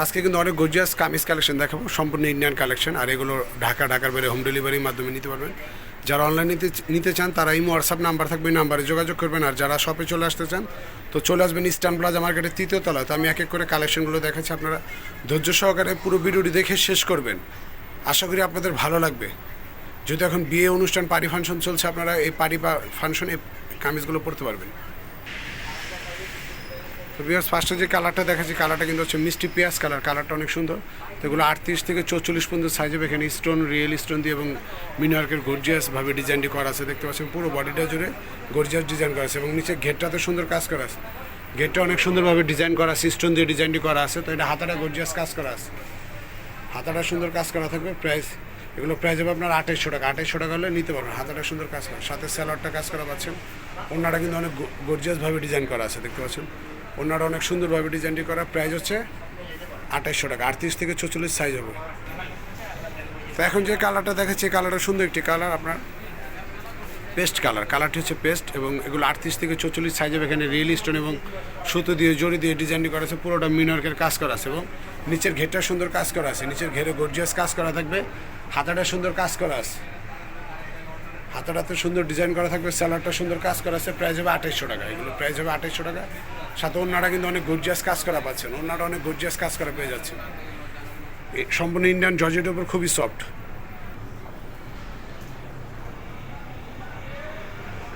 আজকে কিন্তু অনেক গর্জিয়াস কামিজ কালেকশন দেখাবো, সম্পূর্ণ ইন্ডিয়ান কালেকশন আর এগুলো ঢাকা, ঢাকার বাইরে হোম ডেলিভারির মাধ্যমে নিতে পারবেন। যারা অনলাইন নিতে নিতে চান, তারা এই হোয়াটসঅ্যাপ নাম্বার থাকবে নাম্বারে যোগাযোগ করবেন, আর যারা শপে চলে আসতে চান, তো চলে আসবেন ইস্টার্ন প্লাজা মার্কেটের তৃতীয় তলায়। তো আমি এক এক করে কালেকশনগুলো দেখাচ্ছি আপনারা। ধৈর্য সহকারে পুরো ভিডিওটি দেখে শেষ করবেন। আশা করি আপনাদের ভালো লাগবে। যদি এখন বিয়ে অনুষ্ঠান পার্টি ফাংশন চলছে, আপনারা এই পার্টি বা ফাংশনে কামিজগুলো পড়তে পারবেন। তো বিয়ার্স ফার্স্টে যে কালারটা দেখাচ্ছি কালারটা কিন্তু হচ্ছে মিষ্টি পেঁয়াজ কালার কালারটা অনেক সুন্দর। তো এগুলো আটত্রিশ থেকে চৌচল্লিশ পর্যন্ত সাইজ হবে। এখানে স্টোন রিয়েল স্টোন দিয়ে এবং মিনার্কের গর্জিয়াসভাবে ডিজাইনটি করা আছে। দেখতে পাচ্ছেন পুরো বডিটা জুড়ে গর্জিয়াস ডিজাইন করা আছে এবং নিচে ঘেরটাতে সুন্দর কাজ করা আছে। গেটটা অনেক সুন্দরভাবে ডিজাইন করা আছে স্টোন দিয়ে ডিজাইনটি করা আছে। তো এটা হাতাটা গর্জিয়াস কাজ করা আছে। হাতাটা সুন্দর কাজ করা থাকবে প্রাইস এগুলো প্রাইস হবে আপনার আঠাইশশো টাকা। আঠাইশশো টাকা হলে নিতে পারবেন, হাতাটা সুন্দর কাজ করা। সাথে স্যালাডটা কাজ করা পাচ্ছেন। ওনাটা কিন্তু অনেক গর্জিয়াসভাবে ডিজাইন করা আছে, দেখতে পাচ্ছেন। ওনাটা অনেক সুন্দরভাবে ডিজাইনটি করা। প্রাইস হচ্ছে আঠাইশশো টাকা। আটত্রিশ থেকে চৌচল্লিশ সাইজ হবে। তো এখন যে কালারটা দেখাচ্ছি কালারটা সুন্দর একটি কালার আপনার পেস্ট কালার কালারটি হচ্ছে পেস্ট এবং এগুলো আটত্রিশ থেকে চৌচল্লিশ সাইজ হবে। এখানে রিয়েল স্টোন এবং সুতো দিয়ে, জড়ি দিয়ে ডিজাইনটি করা আছে। পুরোটা মিনার্কের কাজ করা আছে এবং নিচের ঘেরটা সুন্দর কাজ করা আছে। নিচের ঘেরে গর্জিয়াস কাজ করা থাকবে। হাতাটা সুন্দর কাজ করা আছে। হাতাটাতে সুন্দর ডিজাইন করা থাকবে। স্যালাডটা সুন্দর কাজ করা আছে। প্রাইস হবে আঠাইশশো টাকা। এগুলো প্রাইস হবে আঠাইশশো টাকা। সাথে অন্যরা কিন্তু অনেক গর্জিয়াস কাজ করা পাচ্ছেন। অন্যরা অনেক গর্জিয়াস কাজ করা পেয়ে যাচ্ছেন। সম্পূর্ণ ইন্ডিয়ান জর্জেটের উপর খুবই সফট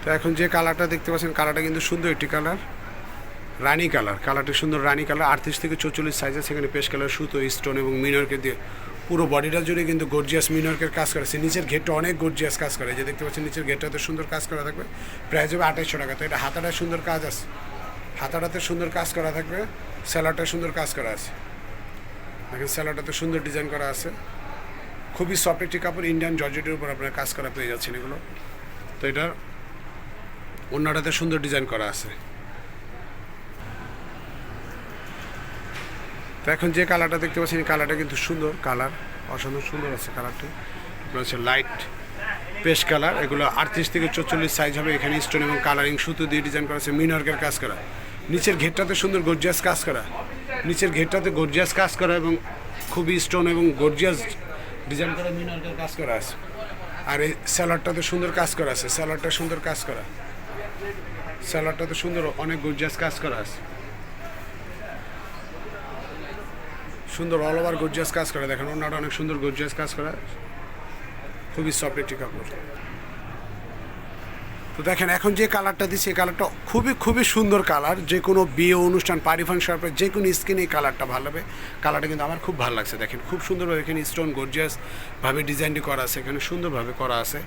তো এখন যে কালারটা দেখতে পাচ্ছেন কালারটা কিন্তু সুন্দর একটি কালার রানি কালার কালারটি সুন্দর রানি কালার আটত্রিশ থেকে চৌচল্লিশ সাইজ আছে এখানে পেশ কালার সুতো স্টোন এবং মিনারকে দিয়ে পুরো বডিটা জুড়ে কিন্তু গর্জিয়াস মিনারকের কাজ করেছে নিচের ঘেরটা অনেক গর্জিয়াস কাজ করে। যে দেখতে পাচ্ছেন, নিচের ঘেরটাতে সুন্দর কাজ করা থাকবে। প্রাইস হবে আঠাইশশো টাকা। তো এটা হাতাটা সুন্দর কাজ আছে। হাতাটাতে সুন্দর কাজ করা থাকবে, স্যালাডটা সুন্দর কাজ করা আছে। দেখেন স্যালাডটাতে সুন্দর ডিজাইন করা আছে। খুবই সফট একটি কাপড় ইন্ডিয়ান জর্জেটের উপর আপনার কাজ করা পেয়ে যাচ্ছেন এগুলো। তো এটার অন্যটাতে সুন্দর ডিজাইন করা আছে। তো এখন যে কালারটা দেখতে পাচ্ছেন, এই কালারটা কিন্তু সুন্দর, কালার অসাধারণ সুন্দর আছে কালারটি। হচ্ছে লাইট পেস্ট কালার। এগুলো আটত্রিশ থেকে চল্লিশ সাইজ হবে। এখানে স্টোন এবং কালারিং সুতো দিয়ে ডিজাইন করা আছে মিনার্কের কাজ করা। নিচের ঘেরটাতে সুন্দর গর্জিয়াস কাজ করা। নিচের ঘেরটাতে গর্জিয়াস কাজ করা এবং খুবই স্টোন এবং গর্জিয়াস ডিজাইন করা মিনার্কের কাজ করা আছে। আর এই স্যালাডটাতে সুন্দর কাজ করা আছে। স্যালাডটা সুন্দর কাজ করা। স্যালাডটাতে সুন্দর অনেক গর্জিয়াস কাজ করা আছে। সুন্দর অল ওভার গর্জিয়াস কাজ করে। দেখেন ওনাটা অনেক সুন্দর গর্জিয়াস কাজ করা। খুবই সফট একটি কাপড়। তো দেখেন, এখন যে কালারটা দিচ্ছে, এই কালারটা খুবই খুবই সুন্দর কালার যে কোনো বিয়ে অনুষ্ঠান পারি ফাংশন যে কোনো স্কিনে এই কালারটা ভালো হবে কালারটা কিন্তু আমার খুব ভালো লাগছে, দেখেন। খুব সুন্দরভাবে এখানে স্টোন গর্জিয়াসভাবে ডিজাইনটি করা আছে, এখানে সুন্দরভাবে করা আছে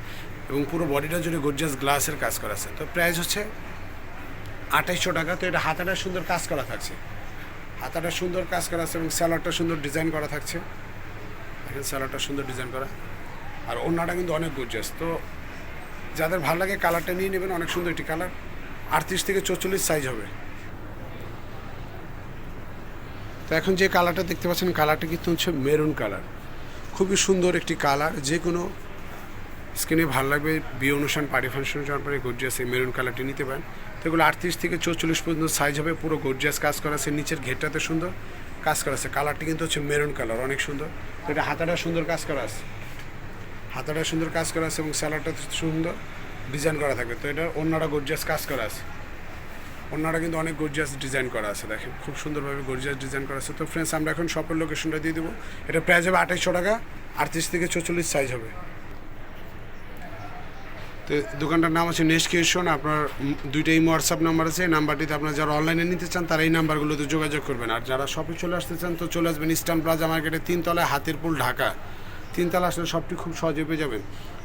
এবং পুরো বডিটা জুড়ে গর্জিয়াস গ্লাসের কাজ করা আছে। তো প্রাইস হচ্ছে আঠাইশশো টাকা, তো এটা হাতাটা সুন্দর কাজ করা থাকছে। হাতাটা সুন্দর কাজ করা আছে এবং স্যালাডটা সুন্দর ডিজাইন করা থাকছে। এখানে স্যালাডটা সুন্দর ডিজাইন করা। আর অন্যটা কিন্তু অনেক গর্জিয়াস তো যাদের ভালো লাগে কালারটা নিয়ে নেবেন, অনেক সুন্দর একটি কালার আটত্রিশ থেকে চৌচল্লিশ সাইজ হবে। তো এখন যে কালারটা দেখতে পাচ্ছেন কালারটা কিন্তু হচ্ছে মেরুন কালার খুবই সুন্দর একটি কালার যে কোনো স্কিনে ভালো লাগবে, বিয়ে অনুষ্ঠান পার্টি ফাংশন পরে গর্জিয়াস এই মেরুন কালারটি নিতে পারেন। তো এগুলো আটত্রিশ থেকে চৌচল্লিশ পর্যন্ত সাইজ হবে। পুরো গর্জিয়াস কাজ করা আছে। নিচের ঘেরটাতে সুন্দর কাজ করা আছে। কালারটি কিন্তু হচ্ছে মেরুন কালার অনেক সুন্দর। এটা হাতাটা সুন্দর কাজ করা আছে। হাতাটা সুন্দর কাজ করা আছে এবং স্যালাডটা সুন্দর ডিজাইন করা থাকবে। তো এটা অন্যটা গর্জিয়াস কাজ করা আছে। অন্যটা কিন্তু অনেক গর্জিয়াস ডিজাইন করা আছে, দেখেন। খুব সুন্দরভাবে গর্জিয়াস ডিজাইন করা আছে। তো ফ্রেন্ডস আমরা এখন শপের লোকেশনটা দিয়ে দেবো। এটা প্রাইস হবে আঠাইশশো টাকা, আটত্রিশ থেকে চৌচল্লিশ সাইজ হবে। তো দোকানটার নাম হচ্ছে নেক্সট কিউশন আপনার দুইটা এই হোয়াটসঅ্যাপ নাম্বার আছে। এই নাম্বারটিতে আপনারা যারা অনলাইনে নিতে চান, তারা এই নাম্বারগুলোতে যোগাযোগ করবেন। আর যারা শপে চলে আসতে চান, তো চলে আসবেন ইস্টার্ন প্লাজা মার্কেটের তিনতলায় হাতিরপুল, ঢাকা। তিনতলা আসলে সবটি খুব সহজে পেয়ে যাবেন।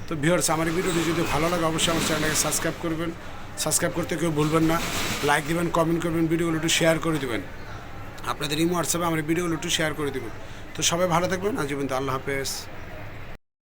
তো ভিউয়ার্স আমার ভিডিওটি যদি ভালো লাগে, অবশ্যই আমার চ্যানেলকে সাবস্ক্রাইব করবেন। সাবস্ক্রাইব করতে কেউ ভুলবেন না। লাইক দেবেন কমেন্ট করবেন, ভিডিওগুলো একটু শেয়ার করে দেবেন। আপনাদের এই হোয়াটসঅ্যাপে আমার ভিডিওগুলো একটু শেয়ার করে দেবেন। তো সবাই ভালো থাকবেন। আজীবন আল্লাহ হাফেজ।